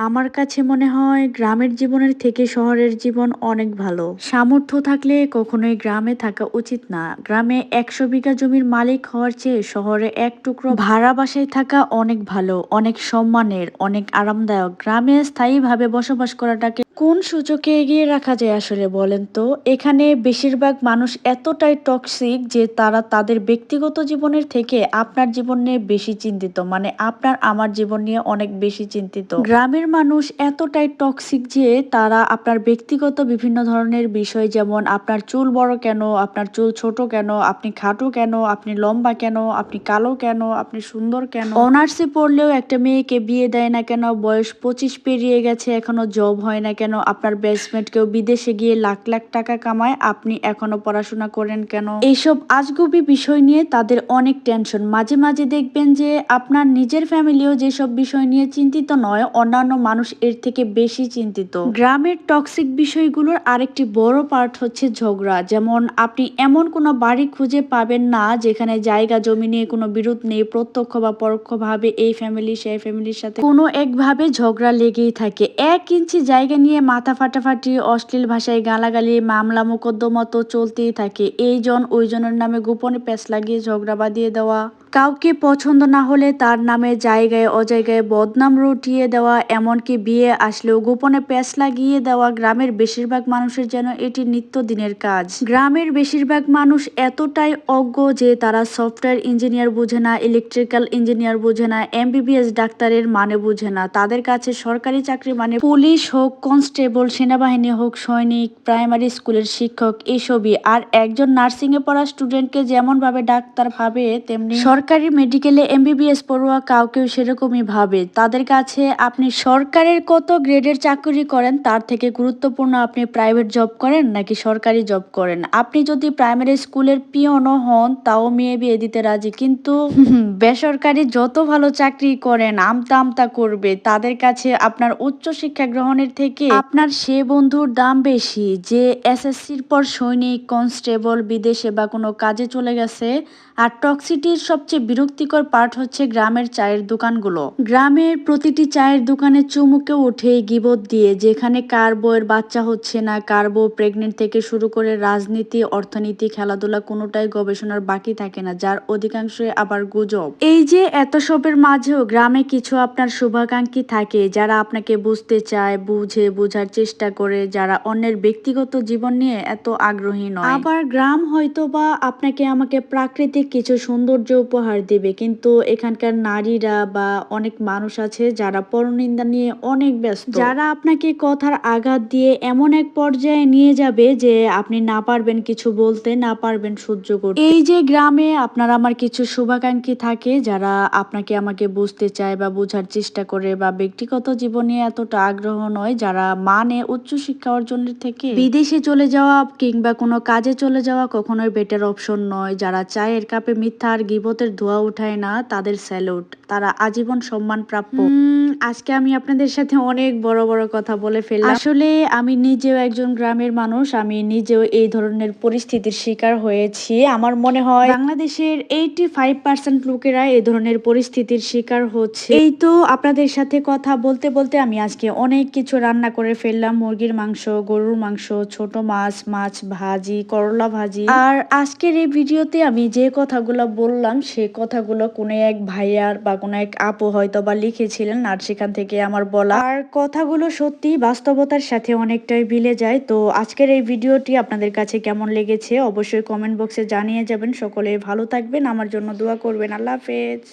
আমার কাছে মনে হয় গ্রামের জীবনের থেকে শহরের জীবন অনেক ভালো। সামর্থ্য থাকলে কখনোই গ্রামে থাকা উচিত না। গ্রামে একশো বিঘা জমির মালিক হওয়ার চেয়ে শহরে এক টুকরো ভাড়া বাসায় থাকা অনেক ভালো, অনেক সম্মানের, অনেক আরামদায়ক। গ্রামে স্থায়ীভাবে বসবাস করাটাকে কোন সূচকে এগিয়ে রাখা যায় আসলে বলেন তো? এখানে বেশিরভাগ মানুষ এতটাই টক্সিক যে তারা তাদের ব্যক্তিগত জীবনের থেকে আপনার জীবন নিয়ে বেশি চিন্তিত। মানে আপনার আমার জীবন নিয়ে অনেক বেশি চিন্তিত। গ্রামের মানুষ এতটাই টক্সিক যে তারা আপনার ব্যক্তিগত বিভিন্ন ধরনের বিষয় যেমন আপনার চুল বড় কেন, আপনার চুল ছোট কেন, আপনি খাটো কেন, আপনি লম্বা কেন, আপনি কালো কেন, আপনি সুন্দর কেন? অনার্সে পড়লেও একটা মেয়েকে বিয়ে দেয় না কেন, বয়স পঁচিশ পেরিয়ে গেছে, এখনও জব হয় না কেন আপনার বেসমেন্ট কেউ বিদেশে গিয়ে লাখ লাখ টাকা কামায়, আপনি এখনও পড়াশোনা করেন কেন? এইসব আজগুবি বিষয় নিয়ে তাদের অনেক টেনশন মাঝে মাঝে দেখবেন যে আপনার নিজের ফ্যামিলিও যেসব বিষয় নিয়ে চিন্তিত নয়, অন্যান্য মানুষ এর থেকে বেশি চিন্তিত। গ্রামের টক্সিক বিষয়গুলোর আরেকটি বড় পার্ট হচ্ছে ঝগড়া। যেমন আপনি এমন কোনো বাড়ি খুঁজে পাবেন না, যেখানে জায়গা, জমি নিয়ে কোনো বিরোধ নেই, প্রত্যক্ষ বা পরোক্ষভাবে এই ফ্যামিলি সেই ফ্যামিলির সাথে কোনো একভাবে ঝগড়া লেগেই থাকে। এক ইঞ্চি জায়গা নিয়ে মাথা ফাটাফাটি, অশ্লীল ভাষায় গালাগালি, মামলা মোকদ্দমা তো চলতেই থাকে। এই জন ওই জনের নামে গোপনে প্যাঁচ লাগিয়ে ঝগড়া বাঁধিয়ে দেওয়া। কাউকে পছন্দ না হলে তার নামে জায়গায় অজায়গায় বদনাম রটিয়ে দেওয়া, এমনকি বিয়ে আসলেও গোপনে প্যাঁচ লাগিয়ে দেওয়া গ্রামের বেশিরভাগ মানুষের যেন এটি নিত্যদিনের কাজ। গ্রামের বেশিরভাগ মানুষ এতটাই অজ্ঞ যে তারা সফটওয়্যার ইঞ্জিনিয়ার বুঝে না, ইলেকট্রিক্যাল ইঞ্জিনিয়ার বুঝে না, এমবিবিএস ডাক্তারের মানে বুঝে না। তাদের কাছে সরকারি চাকরি মানে পুলিশ হোক, কনস্টেবল, সেনাবাহিনী হোক, সৈনিক, প্রাইমারি স্কুলের শিক্ষক, এসবই। আর একজন নার্সিংয়ে পড়া স্টুডেন্টকে যেমনভাবে ডাক্তার ভাবে, তেমনি সরকারি মেডিকেলে এমবিবিএস পড়ুয়া কাউকেও সেরকমই ভাবে। তাদের কাছে আপনি সরকারের কত গ্রেডের চাকরি করেন, তার থেকে গুরুত্বপূর্ণ আপনি প্রাইভেট জব করেন নাকি সরকারি জব করেন? আপনি যদি প্রাইমারি স্কুলের পিয়নও হন, তাও মেয়ে বিয়ে দিতে রাজি। কিন্তু বেসরকারি যত ভালো চাকরি করেন, আমতা আমতা করবে, তাদের কাছে আপনার উচ্চ শিক্ষা গ্রহণের থেকে আপনার সে বন্ধুর দাম বেশি, যে এসএসসির পর সৈনিক কনস্টেবল বিদেশে বা কোনো কাজে চলে গেছে, আর টক্সিটির সবচেয়ে বিরক্তিকর পার্ট হচ্ছে গ্রামের চায়ের দোকানগুলো। গ্রামের প্রতিটি চায়ের দোকানে চুমুকে ওঠে গিবত দিয়ে যেখানে কার বউয়ের বাচ্চা হচ্ছে না, কার বউ প্রেগনেন্ট থেকে শুরু করে রাজনীতি, অর্থনীতি, খেলাধুলা কোনোটাই গবেষণার বাকি থাকে না, যার অধিকাংশই আবার গুজব। এই যে এত সবের মাঝেও গ্রামে কিছু আপনার শুভাকাঙ্ক্ষী থাকে যারা আপনাকে বুঝতে চায়, বুঝে, বোঝার চেষ্টা করে, যারা অন্যের ব্যক্তিগত জীবন নিয়ে এত আগ্রহী নয়। আবার গ্রাম হয়তো বা আপনাকে, আমাকে প্রাকৃতিক কিছু সৌন্দর্য উপহার দেবে। কিন্তু এখানকার নারীরা বা অনেক মানুষ আছে যারা পরনিন্দা নিয়ে অনেক ব্যস্ত। যারা আপনাকে কথার আঘাত দিয়ে এমন এক পর্যায়ে নিয়ে যাবে যে আপনি না পারবেন কিছু বলতে না পারবেন সহ্য করতে। এই যে গ্রামে আপনার আমার কিছু শুভাকাঙ্ক্ষী থাকে যারা আপনাকে আমাকে বুঝতে চায় বা বোঝার চেষ্টা করে বা ব্যক্তিগত জীবনে এতটা আগ্রহ নয় যারা মানে উচ্চশিক্ষা অর্জনের থেকে। বিদেশে চলে যাওয়া কিংবা কোনো কাজে চলে যাওয়া কখনোই বেটার অপশন নয়। যারা চায়ের কাপে মিথ্যা আর গিবতের ধোয়া উঠায় না তাদের স্যালুট তারা আজীবন সম্মান প্রাপ্য। আজকে আমি আপনাদের সাথে অনেক বড় বড় কথা বলে ফেললাম। আসলে আমি নিজেও একজন গ্রামের মানুষ আমি নিজেও এই ধরনের পরিস্থিতির শিকার হয়েছি। আমার মনে হয় বাংলাদেশের এইটি ফাইভ পার্সেন্ট লোকেরা এই ধরনের পরিস্থিতির শিকার হচ্ছে। এই তো আপনাদের সাথে কথা বলতে বলতে আমি আজকে অনেক কিছু রান্না করে ফেললাম। মুরগির মাংস গরুর মাংস ছোট মাছ মাছ ভাজি করলা ভাজি। আর আজকের এই ভিডিওতে আমি যে কথাগুলো বললাম সে কথাগুলো কোনো এক ভাইয়ার বা কোনো এক আপু হয়তো বা লিখেছিলেন, আর সেখান থেকে আমার বলা। আর কথাগুলো সত্যি বাস্তবতার সাথে অনেকটাই মিলে যায়। তো আজকের এই ভিডিওটি আপনাদের কাছে কেমন লেগেছে অবশ্যই কমেন্ট বক্সে জানিয়ে যাবেন। সকলে ভালো থাকবেন। আমার জন্য দোয়া করবেন। আল্লাহ হাফেজ।